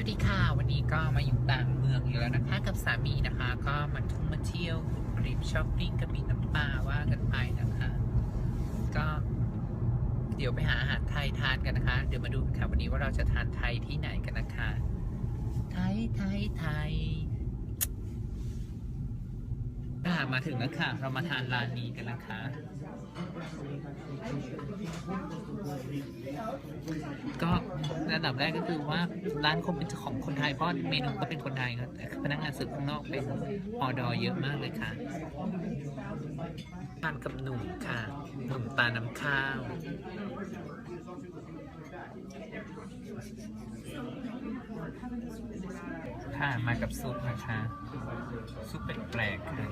สวัสดีค่ะ วันนี้ก็มาอยู่ต่างเมืองอยู่แล้วนะคะกับสามีนะคะ ก็มาทุ่งมาเที่ยวกรีบช้อปปิ้งกับบี่น้ำปลาว่ากันไปนะคะ ก็เดี๋ยวไปหาอาหารไทยทานกันนะคะ เดี๋ยวมาดูกันค่ะวันนี้ว่าเราจะทานไทยที่ไหนกันนะคะ ไทยไทยไทย่ามาถึงแล้วค่ะ เรามาทานร้านนี้กันนะคะ ก็ระดับแรกก็คือว่าร้านคงเป็นของคนไทยเพราะเมนูก็เป็นคนไทยครับแต่พนักงานสืบข้างนอกเป็นออดอเยอะมากเลยค่ะทานกับหนุ่มค่ะหนุ่มตาน้ำข้าว ค่ะมากับซุปนะคะซุปแปลกๆค่ะ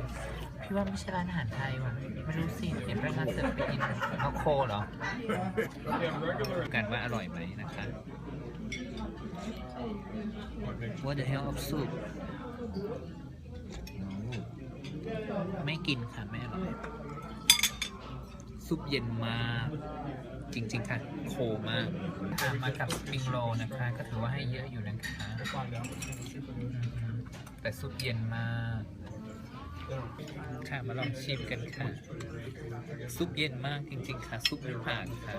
พี่ว่าไม่ใช่ร้านอาหารไทยว่ะไม่รู้สิเห็นพนักงานเสิร์ฟไปกินเอาโคเหรอกันว่าอร่อยไหมนะคะ What the hell of soup ไม่กินค่ะ ไม่อร่อย ซุปเย็นมาก จริง ๆ ค่ะ โคมากค่ะมากับสปริงโรลนะคะ ก็ถือว่าให้เยอะอยู่นะคะอืมแต่ซุปเย็นมาก ค่ะมาลองชิมกันค่ะ ซุปเย็นมากจริง ๆ ค่ะ ซุปไม่ผ่านค่ะ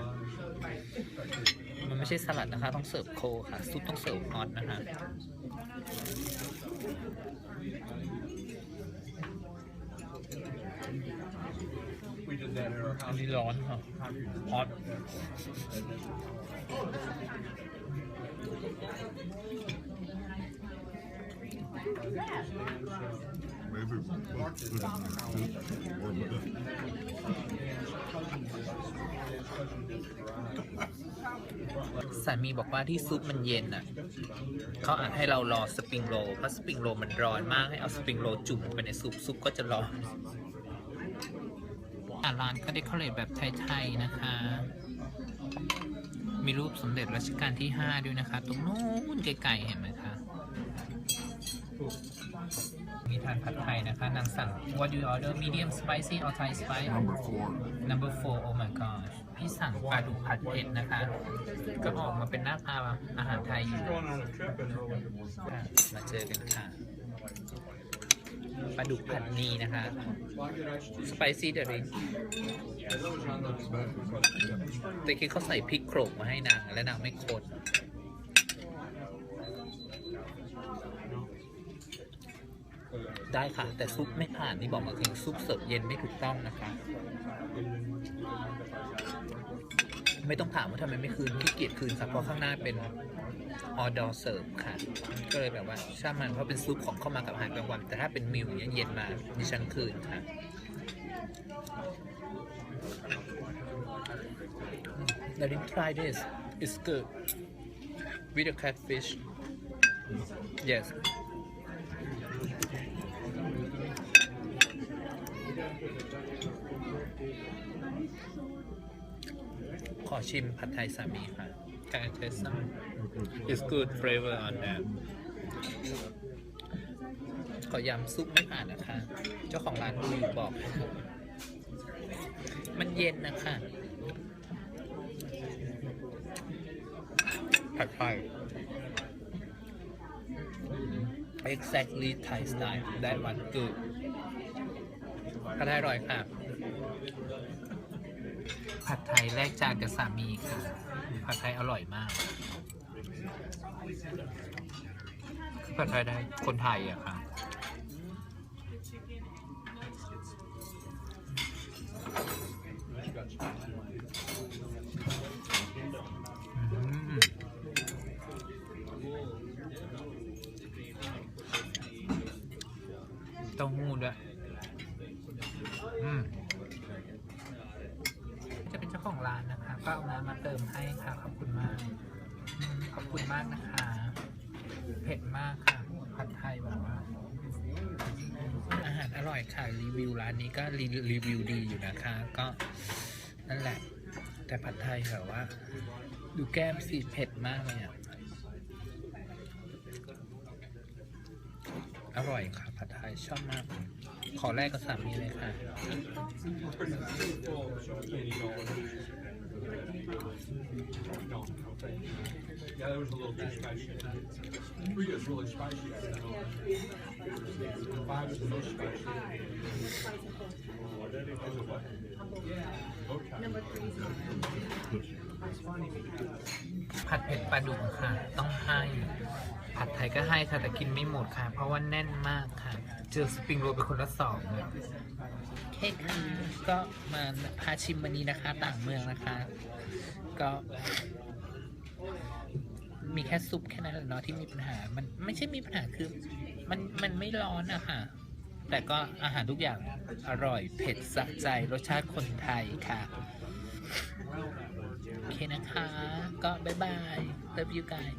มันไม่ใช่สลัดนะคะ ต้องเสิร์ฟโคค่ะ ซุปต้องเสิร์ฟฮอตนะคะ อันนี้ร้อนค่ะฮอตสามีบอกว่าที่ซุปมันเย็นอะ เขาอาจให้เรารอสปริงโรลเพราะสปริงโรลมันร้อนมากให้เอาสปริงโรลจุ่มลงไปในซุปซุปก็จะร้อน อะร้านก็ได้เข้าเลยแบบไทยๆนะคะ มีรูปสมเด็จรัชกาลที่ 5 ด้วยนะคะ ตรงนู้นไกลๆเห็นไหมคะมีทานผัดไทยนะคะ นางสั่ง what do you order medium spicy or Thai spice Number four. number four oh my god พี่สั่งปลาดุกผัดเผ็ดนะคะ ก็ออกมาเป็นหน้าตาอาหารไทยอยู่ค่ะมาเจอกันค่ะ ปลาดุกผัดนีนะคะ spicy d r i n แต่คิดเขาใส่พริกโขลกมาให้นางและนางไม่คนได้ค่ะ แต่ซุปไม่ผ่านนี่บอกมาคือซุปเสิร์ฟเย็นไม่ถูกต้องนะคะ ไม่ต้องถามว่าทำไมไม่คืนขี้เกียจคืนครับเพราะข้างหน้าเป็นออดอร์เสิร์ฟค่ะ ก็เลยแบบว่าช่างมันเพราะเป็นซุปของเข้ามากับอาหารกลางวัน แต่ถ้าเป็นมิลอย่างเงี้ยเย็นมาดิฉันคืนค่ะ Let him try this. It's good. With the catfish. Yes. ขอชิมผัดไทยสามีค่ะ Can I taste some? It's good flavor on that. ขอยำซุปไม่ผ่านนะคะ เจ้าของร้านดูอยู่บอก มันเย็นนะคะผัดไทย exactly Thai style that one good ผัดไทยอร่อยค่ะ ผัดไทยแรกจานกับสามีค่ะ ผัดไทยอร่อยมากผัดไทยได้คนไทยอะค่ะ เต้าหู้ด้วย อืม ของร้านนะคะก็เอาน้ำมาเติมให้ค่ะขอบคุณมาก ขอบคุณมากนะคะ เผ็ดมากค่ะผัดไทยแบบว่า อาหารอร่อยค่ะรีวิวร้านนี้ก็รีรีวิวดีอยู่นะคะ ก็นั่นแหละ แต่ผัดไทยแบบว่า ดูแก้มสีเผ็ดมากเลยอะอร่อยค่ะผัดไทยชอบมาก ขอแรกกับสามีเลยค่ะผัดเผ็ดปลาดุกค่ะ ต้องให้ ผัดไทยก็ให้ค่ะแต่กินไม่หมดค่ะ เพราะว่าแน่นมากค่ะ เจอสปริงโรลเป็นคนละสองเลยโอเคค่ะก็มาพาชิมวันนี้นะคะ ต่างเมืองนะคะ ก็ มีแค่ซุปแค่นั้นแหละเนาะที่มีปัญหา มันไม่ใช่มีปัญหาคือ มันมันไม่ร้อนอะค่ะ แต่ก็อาหารทุกอย่างอร่อยเผ็ดสะใจรสชาติคนไทยค่ะ โอเคนะคะ ก็บ๊ายบาย love you guys